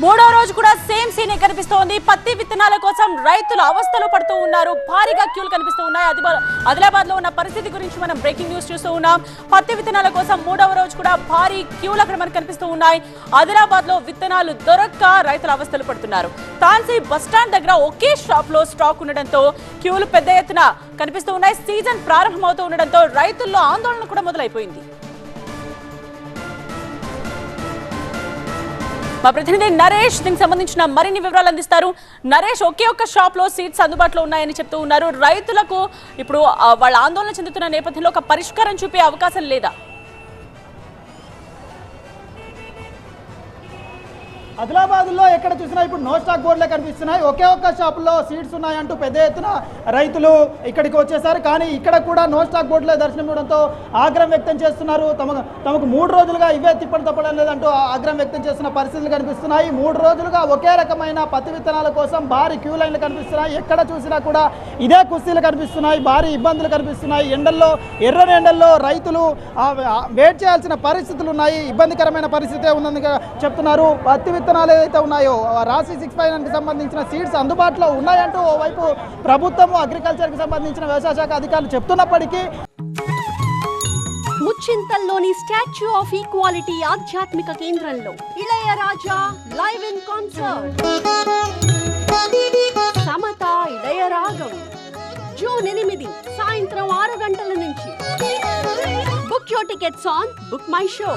మూడో రోజు కూడా సేమ్ సీనే కనిపిస్తోంది. పత్తి విత్తనాల కోసం రైతులు అవస్థలు పడుతూ ఉన్నారు. భారీగా క్యూలు కనిపిస్తూ ఉన్నాయి. అది ఆదిలాబాద్లో ఉన్న పరిస్థితి గురించి మనం బ్రేకింగ్ న్యూస్ చూస్తూ ఉన్నాం. పత్తి విత్తనాల కోసం మూడవ రోజు కూడా భారీ క్యూలు అక్కడ మనకు కనిపిస్తూ ఉన్నాయి. ఆదిలాబాద్లో విత్తనాలు దొరక్క రైతులు అవస్థలు పడుతున్నారు. తాన్సీ బస్ స్టాండ్ దగ్గర ఒకే షాప్లో స్టాక్ ఉండడంతో క్యూలు పెద్ద ఎత్తున కనిపిస్తూ ఉన్నాయి. సీజన్ ప్రారంభమవుతూ ఉండడంతో రైతుల్లో ఆందోళన కూడా మొదలైపోయింది. మా ప్రతినిధి నరేష్ దీనికి సంబంధించిన మరిన్ని వివరాలు అందిస్తారు. నరేష్ ఒకే ఒక్క షాప్లో సీట్స్ అందుబాటులో ఉన్నాయని చెప్తూ ఉన్నారు. రైతులకు ఇప్పుడు వాళ్ళ ఆందోళన చెందుతున్న నేపథ్యంలో ఒక పరిష్కారం చూపే అవకాశం లేదా? ఆదిలాబాద్లో ఎక్కడ చూసినా ఇప్పుడు నో స్టాక్ బోర్డులే కనిపిస్తున్నాయి. ఒకే ఒక్క షాపులో సీట్స్ ఉన్నాయంటూ పెద్ద ఎత్తున రైతులు ఇక్కడికి వచ్చేసారు కానీ ఇక్కడ కూడా నో స్టాక్ బోర్డులే దర్శనం ఇవ్వడంతో ఆగ్రహం వ్యక్తం చేస్తున్నారు. తమ తమకు మూడు రోజులుగా ఇవే తిప్పడం తప్పడం లేదంటూ ఆగ్రహం వ్యక్తం చేస్తున్న పరిస్థితులు కనిపిస్తున్నాయి. మూడు రోజులుగా ఒకే రకమైన పత్తి విత్తనాల కోసం భారీ క్యూ లైన్లు కనిపిస్తున్నాయి. ఎక్కడ చూసినా కూడా ఇదే కుస్తీలు కనిపిస్తున్నాయి. భారీ ఇబ్బందులు కనిపిస్తున్నాయి. ఎండల్లో ఎర్రని ఎండల్లో రైతులు వెయిట్ చేయాల్సిన పరిస్థితులు ఉన్నాయి. ఇబ్బందికరమైన పరిస్థితే ఉందని చెప్తున్నారు. పత్తి విత్తనాలు ఏదైతే ఉన్నాయో రాశి సిక్స్ ఫైవ్ నైన్కి సంబంధించిన సీడ్స్ అందుబాటులో ఉన్నాయంటూ ఓవైపు ప్రభుత్వము అగ్రికల్చర్కి సంబంధించిన వ్యవసాయ శాఖ అధికారులు చెప్తున్నప్పటికీ ముచ్చింతల్లోని స్టాచ్యూ ఆఫ్ ఈక్వాలిటీ ఆధ్యాత్మిక కేంద్రంలో Ilaiyaraaja live in concert. Samatha Ilayaragam. June ఎనిమిది సాయంత్రం ఆరు గంటల నుంచి. Book your tickets on BookMyShow.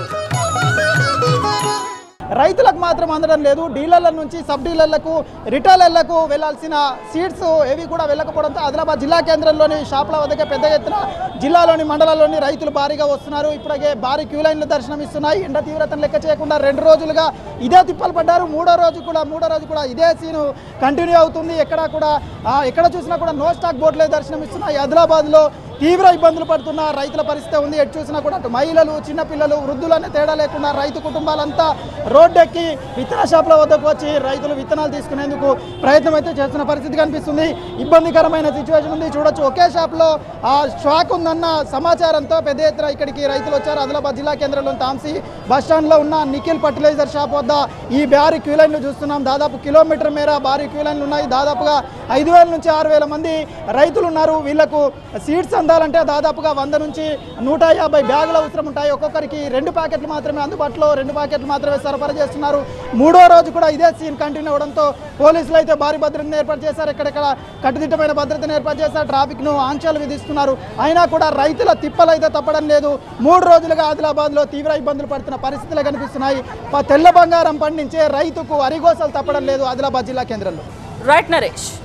రైతులకు మాత్రం అందడం లేదు. డీలర్ల నుంచి సబ్ డీలర్లకు రిటైలర్లకు వెళ్ళాల్సిన సీట్స్ ఏవి కూడా వెళ్ళకపోవడంతో ఆదిలాబాద్ జిల్లా కేంద్రంలోని షాపుల వద్దకే పెద్ద ఎత్తున జిల్లాలోని మండలాల్లోని రైతులు భారీగా వస్తున్నారు. ఇప్పటికే భారీ క్యూ లైన్లు దర్శనమిస్తున్నాయి ఎండ తీవ్రతను లెక్క చేయకుండా రెండు రోజులుగా ఇదే తిప్పలు పడ్డారు. మూడో రోజు కూడా మూడో రోజు కూడా ఇదే సీను కంటిన్యూ అవుతుంది. ఎక్కడ కూడా ఎక్కడ చూసినా కూడా నో స్టాక్ బోర్డులే దర్శనమిస్తున్నాయి. ఆదిలాబాద్లో తీవ్ర ఇబ్బందులు పడుతున్న రైతుల పరిస్థితి ఉంది. ఎటు చూసినా కూడా అటు మహిళలు చిన్నపిల్లలు వృద్ధులనే తేడా లేకుండా రైతు కుటుంబాలంతా రోడ్డెక్కి విత్తన షాపుల వద్దకు వచ్చి రైతులు విత్తనాలు తీసుకునేందుకు ప్రయత్నం అయితే చేస్తున్న పరిస్థితి కనిపిస్తుంది. ఇబ్బందికరమైన సిచ్యువేషన్ ఉంది. చూడొచ్చు ఒకే షాప్లో ఆ స్టాక్ ఉందన్న సమాచారంతో పెద్ద ఎత్తున ఇక్కడికి రైతులు వచ్చారు. ఆదిలాబాద్ జిల్లా కేంద్రంలోని తాంసీ బస్ ఉన్న నిఖిల్ ఫర్టిలైజర్ షాప్ వద్ద ఈ భారీ క్యూ లైన్లు చూస్తున్నాం. దాదాపు కిలోమీటర్ మేర భారీ క్యూ లైన్లు ఉన్నాయి. దాదాపుగా ఐదు వేల నుంచి ఆరు వేల మంది రైతులు ఉన్నారు. వీళ్ళకు సీడ్స్ పొందాలంటే దాదాపుగా వంద నుంచి నూట యాభై బ్యాగులు అవసరం ఉంటాయి. ఒక్కొక్కరికి రెండు ప్యాకెట్లు మాత్రమే అందుబాటులో రెండు ప్యాకెట్లు మాత్రమే సరఫరా చేస్తున్నారు. మూడో రోజు కూడా ఇదే సీన్ కంటిన్యూ అవడంతో పోలీసులు అయితే భారీ భద్రతను ఏర్పాటు చేశారు. ఎక్కడెక్కడ కట్టుదిట్టమైన భద్రతను ఏర్పాటు చేశారు. ట్రాఫిక్ను ఆంక్షలు విధిస్తున్నారు. అయినా కూడా రైతుల తిప్పలు అయితే తప్పడం లేదు. మూడు రోజులుగా ఆదిలాబాద్లో తీవ్ర ఇబ్బందులు పడుతున్న పరిస్థితులు కనిపిస్తున్నాయి. ప- తెల్ల బంగారం పండించే రైతుకు అరిగోసలు తప్పడం లేదు ఆదిలాబాద్ జిల్లా కేంద్రంలో. రైట్ నరేష్.